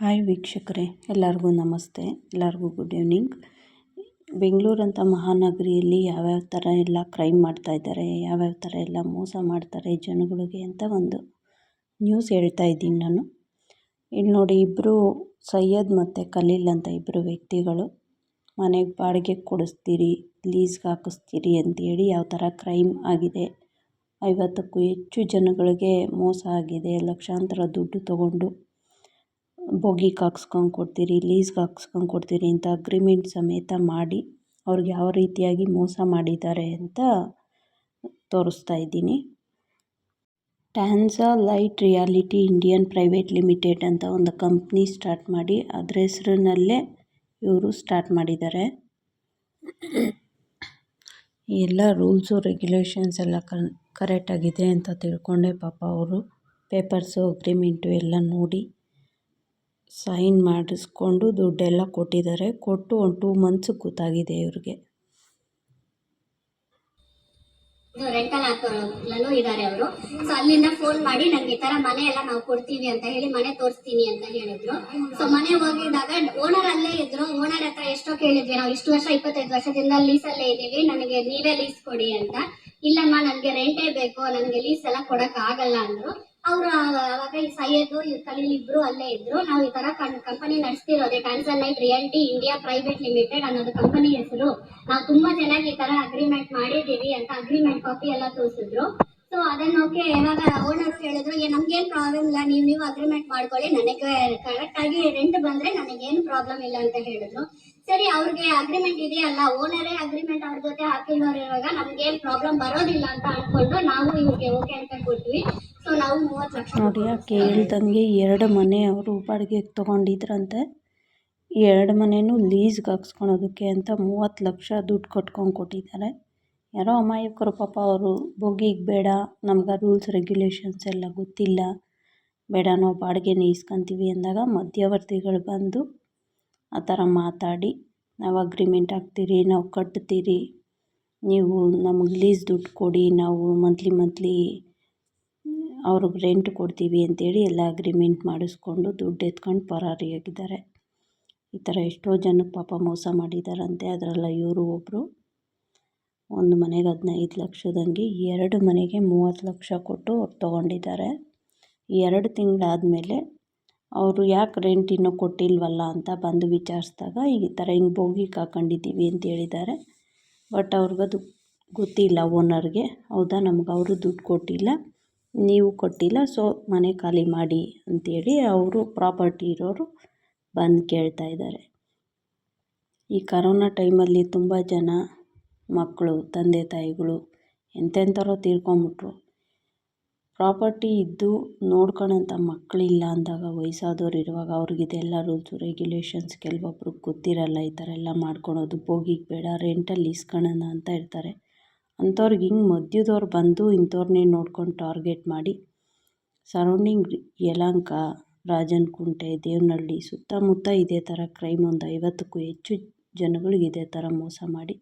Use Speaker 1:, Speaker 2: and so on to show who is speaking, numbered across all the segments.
Speaker 1: Hi ವೀಕ್ಷಕರೇ, ಎಲ್ಲರಿಗೂ ನಮಸ್ತೆ. ಎಲ್ಲರಿಗೂ ಗುಡ್ ಈವ್ನಿಂಗ್ ಬೆಂಗಳೂರಂಥ ಮಹಾನಗರಿಯಲ್ಲಿ ಯಾವ್ಯಾವ ಥರ ಎಲ್ಲ ಕ್ರೈಮ್ ಮಾಡ್ತಾ ಇದ್ದಾರೆ, ಯಾವ್ಯಾವ ಥರ ಎಲ್ಲ ಮೋಸ ಮಾಡ್ತಾರೆ ಜನಗಳಿಗೆ ಅಂತ ಒಂದು ನ್ಯೂಸ್ ಹೇಳ್ತಾ ಇದ್ದೀನಿ ನಾನು. ಇಲ್ಲಿ ನೋಡಿ ಇಬ್ಬರು ಸೈಯದ್ ಮತ್ತು ಖಲೀಲ್ ಅಂತ ಇಬ್ಬರು ವ್ಯಕ್ತಿಗಳು, ಮನೆಗೆ ಬಾಡಿಗೆ ಕೊಡಿಸ್ತೀರಿ ಲೀಸ್ಗೆ ಹಾಕಿಸ್ತೀರಿ ಅಂತೇಳಿ ಯಾವ ಥರ ಕ್ರೈಮ್ ಆಗಿದೆ, ಐವತ್ತಕ್ಕೂ ಹೆಚ್ಚು ಜನಗಳಿಗೆ ಮೋಸ ಆಗಿದೆ, ಲಕ್ಷಾಂತರ ದುಡ್ಡು ತಗೊಂಡು ಬೋಗಿಗೆ ಹಾಕ್ಸ್ಕೊಂಡು ಕೊಡ್ತೀರಿ ಲೀಸ್ಗೆ ಹಾಕ್ಸ್ಕೊಂಡು ಕೊಡ್ತೀರಿ ಅಂತ ಅಗ್ರಿಮೆಂಟ್ ಸಮೇತ ಮಾಡಿ ಅವ್ರಿಗೆ ಯಾವ ರೀತಿಯಾಗಿ ಮೋಸ ಮಾಡಿದ್ದಾರೆ ಅಂತ ತೋರಿಸ್ತಾ ಇದ್ದೀನಿ. ಟ್ಯಾನ್ಸಾ light reality Indian private limited ಅಂತ ಒಂದು ಕಂಪ್ನಿ ಸ್ಟಾರ್ಟ್ ಮಾಡಿ ಅದರ ಹೆಸರಿನಲ್ಲೇ ಇವರು ಸ್ಟಾರ್ಟ್ ಮಾಡಿದ್ದಾರೆ. ಎಲ್ಲ ರೂಲ್ಸು ರೆಗ್ಯುಲೇಷನ್ಸ್ ಎಲ್ಲ ಕರೆಕ್ಟಾಗಿದೆ ಅಂತ ತಿಳ್ಕೊಂಡೆ ಪಾಪ ಅವರು. ಪೇಪರ್ಸು ಅಗ್ರಿಮೆಂಟು ಎಲ್ಲ ನೋಡಿ ಸೈನ್ ಮಾಡಿಸ್ಕೊಂಡು ದುಡ್ಡೆಲ್ಲ ಕೊಟ್ಟಿದ್ದಾರೆ. ಕೊಟ್ಟು ಒಂದು ಟೂ ಮಂತ್ಸ್ ಗೊತ್ತಾಗಿದೆ ಇವ್ರಿಗೆ.
Speaker 2: ರೆಂಟಲ್ ಹಾಕೋರು ಇದ್ದಾರೆ ಅವರು. ಸೊ ಅಲ್ಲಿಂದ ಫೋನ್ ಮಾಡಿ ನಂಗೆ ಈ ತರ ಮನೆ ಎಲ್ಲ ನಾವು ಕೊಡ್ತೀವಿ ಅಂತ ಹೇಳಿ ಮನೆ ತೋರಿಸ್ತೀನಿ ಅಂತ ಹೇಳಿದ್ರು. ಸೊ ಮನೆ ಹೋಗಿದ್ದಾಗ ಓನರ್ ಅಲ್ಲೇ ಇದ್ರು. ಓನರ್ ಹತ್ರ ಎಷ್ಟೋ ಕೇಳಿದ್ವಿ. ನಾವು ಇಷ್ಟು ವರ್ಷ, ಇಪ್ಪತ್ತೈದು ವರ್ಷದಿಂದ ಲೀಸ್ ಅಲ್ಲೇ ಇದೀವಿ ನನಗೆ ನೀವೇ ಲೀಸ್ ಕೊಡಿ ಅಂತ. ಇಲ್ಲಮ್ಮ, ನನಗೆ ರೆಂಟೇ ಬೇಕು. ನನಗೆ ಲೀಸ್ ಎಲ್ಲ ಕೊಡಕ್ ಆಗಲ್ಲ ಅಂದ್ರು. ಅವರು ಅವಾಗ ಈ ಸೈಯದ್ ಇವ್ರ ಖಲೀಲ್ ಇಬ್ರು ಅಲ್ಲೇ ಇದ್ರು. ನಾವು ಈ ತರ company ನಡೆಸ್ತಿರೋದೆ. Light reality India private limited ಅನ್ನೋದು ಕಂಪನಿ ಹೆಸರು. ನಾವು ತುಂಬಾ ಚೆನ್ನಾಗಿ ಈ ತರ ಅಗ್ರಿಮೆಂಟ್ ಮಾಡಿದೀವಿ ಅಂತ ಅಗ್ರಿಮೆಂಟ್ ಕಾಪಿ ಎಲ್ಲ ತೋರಿಸಿದ್ರು. ಸೊ ಅದನ್ನ ಓಕೆ ಇವಾಗ ಓನರ್ ಹೇಳಿದ್ರು ಏನ್ ಪ್ರಾಬ್ಲಮ್ ಇಲ್ಲ, ನೀವು ನೀವು ಅಗ್ರಿಮೆಂಟ್ ಮಾಡ್ಕೊಳ್ಳಿ, ನನಗೆ ಕರೆಕ್ಟ್ ಆಗಿ ರೆಂಟ್ ಬಂದ್ರೆ ನನಗೇನು ಪ್ರಾಬ್ಲಮ್ ಇಲ್ಲ ಅಂತ ಹೇಳಿದ್ರು. ಸರಿ, ಅವ್ರಿಗೆ ಅಗ್ರಿಮೆಂಟ್ ಇದೆಯಲ್ಲ ಓನರೇ ಅಗ್ರಿಮೆಂಟ್ ಅವ್ರ ಜೊತೆ ಹಾಕಿರೋರು ನಮ್ಗೆ ಏನ್ ಪ್ರಾಬ್ಲಮ್ ಬರೋದಿಲ್ಲ ಅಂತ ಅನ್ಕೊಂಡು ನಾವು ಇವ್ರಿಗೆ ಓಕೆ ಅಂತ ಕೊಟ್ವಿ. ಸೊ ನಾವು ಮೂವತ್ತು ಲಕ್ಷ
Speaker 1: ನೋಡಿ ಕೇಳ್ದಂಗೆ ಎರಡು ಮನೆ ಅವರು ಬಾಡಿಗೆಗೆ ತಗೊಂಡಿದ್ರಂತೆ. ಎರಡು ಮನೆಯೂ ಲೀಸ್ಗೆ ಹಾಕ್ಸ್ಕೊಳೋದಕ್ಕೆ ಅಂತ ಮೂವತ್ತು ಲಕ್ಷ ದುಡ್ಡು ಕಟ್ಕೊಂಡು ಕೊಟ್ಟಿದ್ದಾರೆ. ಯಾರೋ ಅಮಾಯಕರು ಪಾಪ ಅವರು ಬೋಗಿಗೆ ಬೇಡ, ನಮ್ಗೆ ರೂಲ್ಸ್ ರೆಗ್ಯುಲೇಷನ್ಸ್ ಎಲ್ಲ ಗೊತ್ತಿಲ್ಲ. ಬೇಡ, ನಾವು ಬಾಡಿಗೆನೇ ಇಸ್ಕೊಂತೀವಿ ಅಂದಾಗ ಮಧ್ಯವರ್ತಿಗಳು ಬಂದು ಆ ಥರ ಮಾತಾಡಿ, ನಾವು ಅಗ್ರಿಮೆಂಟ್ ಹಾಕ್ತೀರಿ, ನಾವು ಕಟ್ತೀರಿ, ನೀವು ನಮಗೆ ಲೀಸ್ ದುಡ್ಡು ಕೊಡಿ, ನಾವು ಮಂತ್ಲಿ ಮಂತ್ಲಿ ಅವ್ರಿಗೆ ರೆಂಟ್ ಕೊಡ್ತೀವಿ ಅಂತೇಳಿ ಎಲ್ಲ ಅಗ್ರಿಮೆಂಟ್ ಮಾಡಿಸ್ಕೊಂಡು ದುಡ್ಡು ಎತ್ಕೊಂಡು ಪರಾರಿಯಾಗಿದ್ದಾರೆ. ಈ ಥರ ಎಷ್ಟೋ ಜನಕ್ಕೆ ಪಾಪ ಮೋಸ ಮಾಡಿದ್ದಾರಂತೆ ಅದರಲ್ಲ ಇವರು ಒಬ್ಬರು ಒಂದು ಮನೆಗೆ ಹದಿನೈದು ಲಕ್ಷದಂಗೆ ಎರಡು ಮನೆಗೆ ಮೂವತ್ತು ಲಕ್ಷ ಕೊಟ್ಟು ಅವ್ರು ತೊಗೊಂಡಿದ್ದಾರೆ. ಎರಡು ತಿಂಗಳಾದಮೇಲೆ ಅವರು ಯಾಕೆ ರೆಂಟ್ ಇನ್ನೂ ಕೊಟ್ಟಿಲ್ವಲ್ಲ ಅಂತ ಬಂದು ವಿಚಾರಿಸಿದಾಗ ಈ ಥರ ಹಿಂಗೆ ಬೋಗಿಗೆ ಹಾಕೊಂಡಿದ್ದೀವಿ ಅಂತ ಹೇಳಿದ್ದಾರೆ. ಬಟ್ ಅವ್ರಿಗದು ಗೊತ್ತಿಲ್ಲ ಓನರ್ಗೆ. ಹೌದಾ? ನಮ್ಗೆ ಅವರು ದುಡ್ಡು ಕೊಟ್ಟಿಲ್ಲ. ನೀವು ಕೊಟ್ಟಿಲ್ಲ, ಸೊ ಮನೆ ಖಾಲಿ ಮಾಡಿ ಅಂತೇಳಿ ಅವರು ಪ್ರಾಪರ್ಟಿ ಇರೋರು ಬಂದು ಕೇಳ್ತಾ ಇದ್ದಾರೆ. ಈ ಕರೋನಾ ಟೈಮಲ್ಲಿ ತುಂಬ ಜನ ಮಕ್ಕಳು, ತಂದೆ, ತಾಯಿಗಳು ಎಂತೆಂಥವ್ರೋ ತೀರ್ಕೊಂಬಿಟ್ರು ಪ್ರಾಪರ್ಟಿ ಇದ್ದು ನೋಡ್ಕೊಳೋಂಥ ಮಕ್ಕಳಿಲ್ಲ ಅಂದಾಗ ವಯಸ್ಸಾದವ್ರು ಇರುವಾಗ ಅವ್ರಿಗಿದೆಲ್ಲ ರೂಲ್ಸು, ರೆಗ್ಯುಲೇಷನ್ಸ್ ಕೆಲವೊಬ್ರಿಗೆ ಗೊತ್ತಿರಲ್ಲ, ಈ ಥರ ಎಲ್ಲ ಮಾಡ್ಕೊಳೋದು ಬೋಗಿಗೆ ಬೇಡ, ರೆಂಟಲ್ಲಿ ಇಸ್ಕೊಳ್ಳೋಣ ಅಂತ ಇರ್ತಾರೆ. ಅಂಥವ್ರಿಗೆ ಹಿಂಗೆ ಮಧ್ಯದವ್ರು ಬಂದು ಇಂಥವ್ರನ್ನೇ ನೋಡ್ಕೊಂಡು ಟಾರ್ಗೆಟ್ ಮಾಡಿ ಸರೌಂಡಿಂಗ್ ಯಲಹಂಕ, ರಾಜನಕುಂಟೆ, ದೇವನಹಳ್ಳಿ ಸುತ್ತಮುತ್ತ ಇದೇ ಥರ ಕ್ರೈಮ್ ಒಂದು ಐವತ್ತಕ್ಕೂ ಹೆಚ್ಚು ಜನಗಳಿಗೆ ಇದೇ ಥರ ಮೋಸ ಮಾಡಿ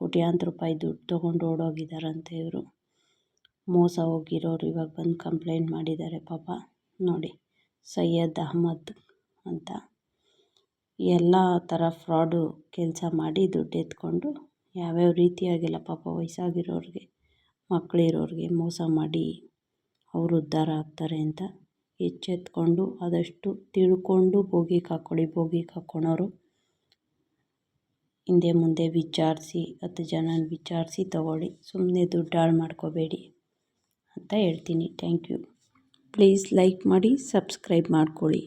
Speaker 1: ಕೋಟ್ಯಾಂತರ ರೂಪಾಯಿ ದುಡ್ಡು ತೊಗೊಂಡು ಓಡೋಗಿದ್ದಾರಂತೆ ಇವರು. ಮೋಸ ಹೋಗಿರೋರು ಇವಾಗ ಬಂದು ಕಂಪ್ಲೇಂಟ್ ಮಾಡಿದ್ದಾರೆ ಪಾಪ. ನೋಡಿ, ಸೈಯದ್ ಅಹಮದ್ ಅಂತ. ಎಲ್ಲ ಥರ ಫ್ರಾಡು ಕೆಲಸ ಮಾಡಿ ದುಡ್ಡು ಎತ್ಕೊಂಡು ಯಾವ್ಯಾವ ರೀತಿಯಾಗಿಲ್ಲ ಪಾಪ ವಯಸ್ಸಾಗಿರೋರಿಗೆ ಮಕ್ಕಳಿರೋರಿಗೆ ಮೋಸ ಮಾಡಿ ಅವರು ಉದ್ಧಾರ ಆಗ್ತಾರೆ ಅಂತ ಎಚ್ಚೆತ್ಕೊಂಡು ಆದಷ್ಟು ತಿಳ್ಕೊಂಡು ಬೋಗಿಗೆ ಹಾಕ್ಕೊಳ್ಳಿ ಬೋಗಿ ಹಾಕ್ಕೊಳೋರು ಹಿಂದೆ ಮುಂದೆ ವಿಚಾರಿಸಿ, ಹತ್ತು ಜನನ ವಿಚಾರಿಸಿ ತಗೊಳ್ಳಿ. ಸುಮ್ಮನೆ ದುಡ್ಡು ಹಾಳು ಮಾಡ್ಕೋಬೇಡಿ ಅಂತ ಹೇಳ್ತೀನಿ. Thank you. ಪ್ಲೀಸ್ ಲೈಕ್ ಮಾಡಿ, ಸಬ್ಸ್ಕ್ರೈಬ್ ಮಾಡ್ಕೊಳ್ಳಿ.